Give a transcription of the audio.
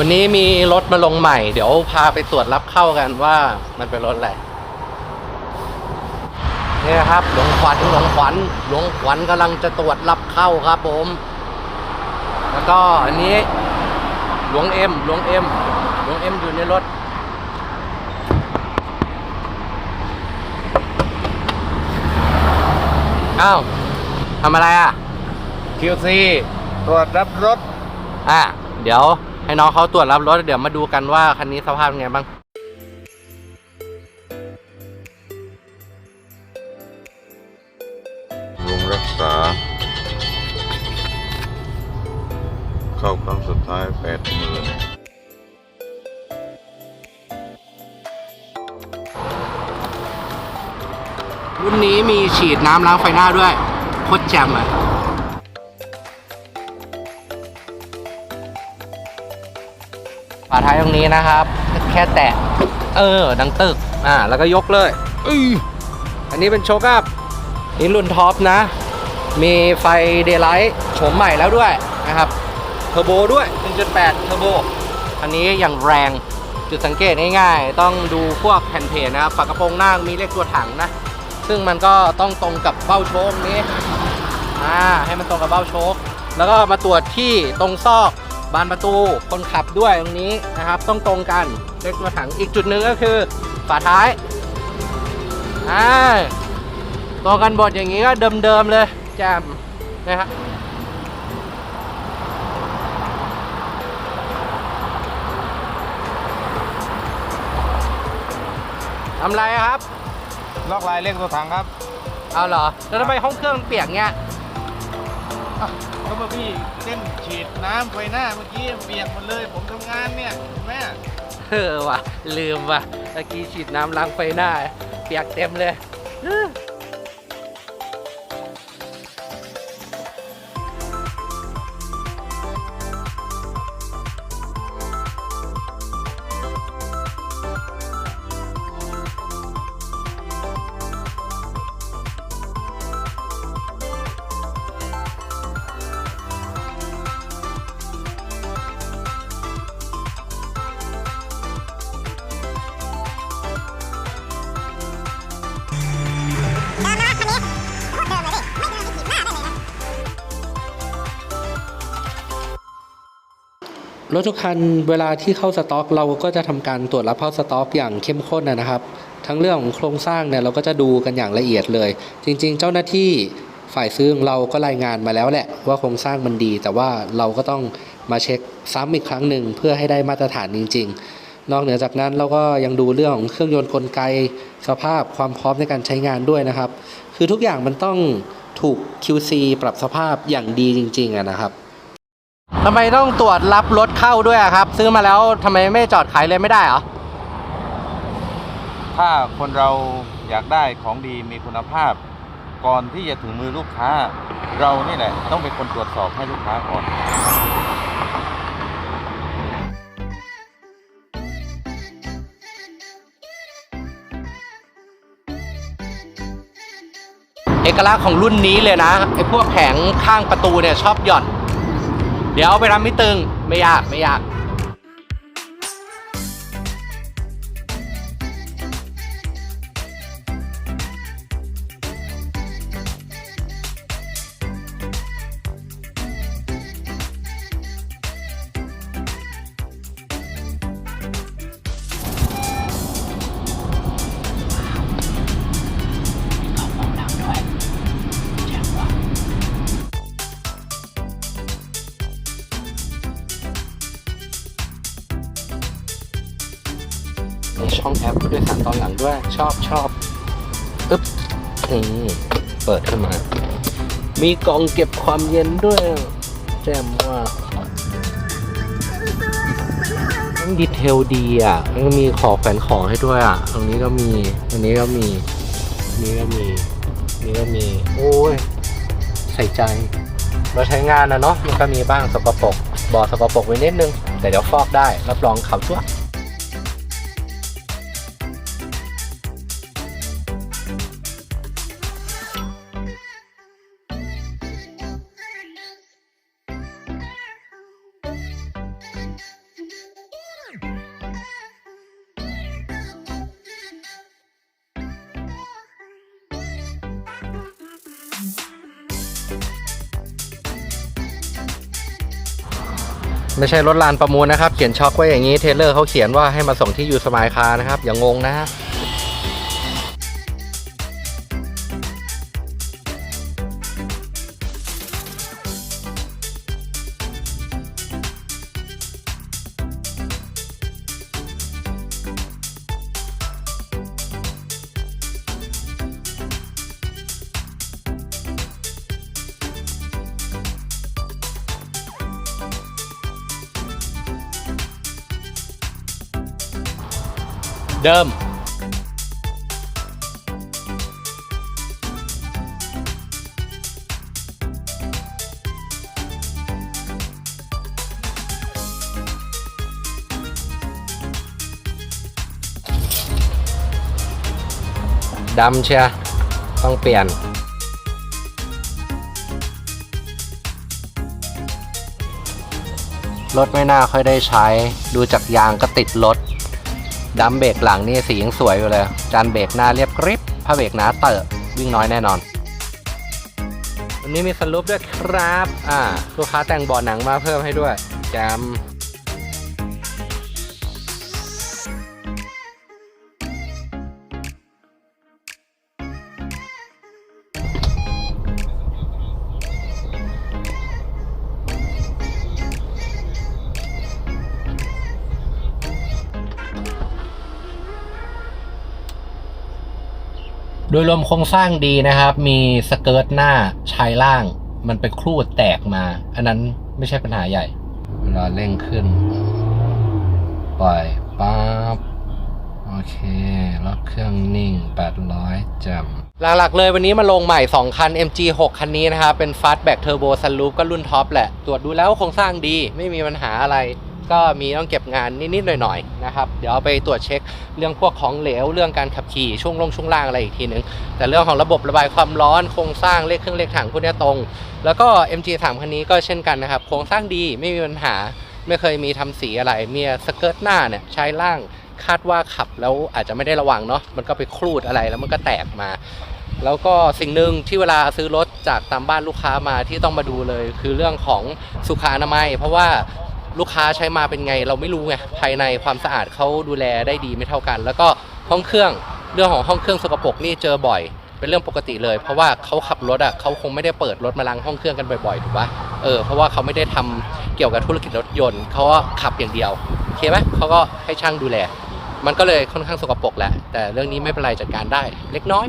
วันนี้มีรถมาลงใหม่ เดี๋ยวพาไปตรวจรับเข้ากันว่ามันเป็นรถอะไรนี่นะครับหลวงขวัญหลวงขวัญหลวงขวัญกำลังจะตรวจรับเข้าครับผม แล้วก็อันนี้หลวงเอ็มหลวงเอ็มหลวงเอ็มอยู่ในรถอ้าวทำอะไรอะ QC ตรวจรับรถ อะ เดี๋ยว ให้น้องเขาตรวจรับรถเดี๋ยวมาดูกันว่าคันนี้สภาพเป็นไงบ้างลงรักษา เข้าครั้งสุดท้ายแปดหมื่นรุ่นนี้มีฉีดน้ำล้างไฟหน้าด้วยโคตรแจ่มอะ ฝาท้ายตรงนี้นะครับ แค่แตะ เออ ดังตึก อ่า แล้วก็ยกเลยอันนี้เป็นโชคอัพนี่รุ่นท็อปนะ มีไฟเดย์ไลท์โฉมใหม่แล้วด้วยนะครับเทอร์โบด้วย 1.8 เทอร์โบ อันนี้อย่างแรง จุดสังเกตง่ายๆ ต้องดูพวกแผ่นเพจนะครับ ฝากระโปรงหน้ามีเลขตัวถังนะ ซึ่งมันก็ต้องตรงกับเบ้าโชคนี้ อ่า ให้มันตรงกับเบ้าโชค แล้วก็มาตรวจที่ตรงซอก บานประตูคนขับด้วยตรงนี้นะครับต้องตรงกันเลขตัวถังอีกจุดหนึ่งก็คือฝาท้ายอ่าตรงกันบดอย่างนี้ก็เดิมๆเลยแจมนะครับทำไรอะครับล็อกลายเลขตัวถังครับ เอาเหรอ แล้วทำไมห้องเครื่องเปียกเงี้ยอะ ก็เมื่อพี่เส้นฉีดน้ำไฟหน้าเมื่อกี้เปียกหมดเลย ผมทำงานเนี่ยเห็นไหมเออว่ะ ลืมว่ะตะกี้ฉีดน้ำล้างไฟหน้า เปียกเต็มเลย รถทุกคันเวลาที่เข้าสต็อก เราก็จะทำการตรวจรับเข้าสต็อก อย่างเข้มข้นนะครับ ทั้งเรื่องของโครงสร้างเนี่ยเราก็จะดูกันอย่างละเอียดเลย จริง ๆ เจ้าหน้าที่ฝ่ายซื้อของเราก็รายงานมาแล้วแหละว่าโครงสร้างมันดี แต่ว่าเราก็ต้องมาเช็คซ้ำอีกครั้งหนึ่งเพื่อให้ได้มาตรฐานจริง ๆ นอกเหนือจากนั้นเราก็ยังดูเรื่องของเครื่องยนต์กลไก สภาพความพร้อมในการใช้งานด้วยนะครับ คือทุกอย่างมันต้องถูก QC ปรับสภาพอย่างดีจริงๆนะครับ ทำไมต้องตรวจรับรถเข้าด้วยอะครับ ซื้อมาแล้วทำไมไม่จอดขายเลยไม่ได้เหรอ ถ้าคนเราอยากได้ของดีมีคุณภาพ ก่อนที่จะถึงมือลูกค้า เรานี่แหละต้องเป็นคนตรวจสอบให้ลูกค้าก่อน เอกลักษณ์ของรุ่นนี้เลยนะไอ้พวกแผงข้างประตูเนี่ยชอบหย่อน เดี๋ยวเอาไปทำไม่ตึงไม่ยากไม่ยาก มีช่องแอปผู้โดยสารตอนหลังด้วย ชอบชอบอึ๊บนี่เปิดขึ้นมา มีกล่องเก็บความเย็นด้วย แจ่มว่ามันดีเทลดีอะแล้วก็มีขอแขวนของให้ด้วยอะ ตรงนี้ก็มี อันนี้ก็มี นี้ก็มี นี้ก็มี โอ้ย ใส่ใจ เราใช้งานนะเนาะ มันก็มีบ้างสกปรกบ่อสกปรกไว้นิดนึง แต่เดี๋ยวฟอกได้ รับรองขาวจั่ว ไม่ใช่รถลานประมูลนะครับ เขียนช็อกไว้อย่างนี้เทเลอร์เขาเขียนว่าให้มาส่งที่ยูสมายคานะครับ อย่างงงนะฮะ เดิม ดำเชียต้องเปลี่ยน รถไม่น่าค่อยได้ใช้ ดูจากยางก็ติดรถ ดัมเบรกหลังนี่สียังสวยอยู่เลย จานเบรกหน้าเรียบกริบผ้าเบรกหนาเตอะวิ่งน้อยแน่นอนวันนี้มีสรุปด้วยครับ อ่า ลูกค้าแต่งเบอดหนังมาเพิ่มให้ด้วยแจม ยรวมโครงสร้างดีนะครับ มีสเกิร์ตหน้าชายล่าง มันไปครูดแตกมา อันนั้นไม่ใช่ปัญหาใหญ่ เวลาเร่งขึ้น ปล่อยปั๊บโอเคล็อกเครื่องนิ่ง 800จำหลักๆเลยวันนี้มาลงใหม่ 2 คัน MG6 คันนี้นะครับ เป็น Fastback Turbo Sunroof ก็รุ่นท็อปแหละ ตรวจดูแล้วโครงสร้างดีไม่มีปัญหาอะไร ก็มีต้องเก็บงานนิดๆหน่อยๆนะครับเดี๋ยวเอาไปตรวจเช็คเรื่องพวกของเหลวเรื่องการขับขี่ช่วงลงช่วงล่างอะไรอีกทีนึง แต่เรื่องของระบบระบายความร้อนโครงสร้างเลขเครื่องเลขถังพวกนี้ตรง แล้วก็ MG3 คันนี้ก็เช่นกันนะครับโครงสร้างดีไม่มีปัญหาไม่เคยมีทำสีอะไรเมีสเกิร์ตหน้าเนี่ยใช้ล่างคาดว่าขับแล้วอาจจะไม่ได้ระวังเนาะมันก็ไปครูดอะไรแล้วมันก็แตกมา แล้วก็สิ่งหนึ่งที่เวลาซื้อรถจากตามบ้านลูกค้ามาที่ต้องมาดูเลย คือเรื่องของสุขอนามัย เพราะว่า ลูกค้าใช้มาเป็นไง เราไม่รู้ไงภายในความสะอาดเขาดูแลได้ดีไม่เท่ากัน แล้วก็ห้องเครื่องเรื่องของห้องเครื่องสกปรกนี่เจอบ่อย เป็นเรื่องปกติเลย เพราะว่าเขาขับรถอะเขาคงไม่ได้เปิดรถมาล้างห้องเครื่องกันบ่อยๆถูกปะเออเพราะว่าเขาไม่ได้ทำเกี่ยวกับธุรกิจรถยนต์เขาก็ขับอย่างเดียวโอเคไหมเขาก็ให้ช่างดูแล มันก็เลยค่อนข้างสกปรกแหละแต่เรื่องนี้ไม่เป็นไรจัดการได้ เล็กน้อย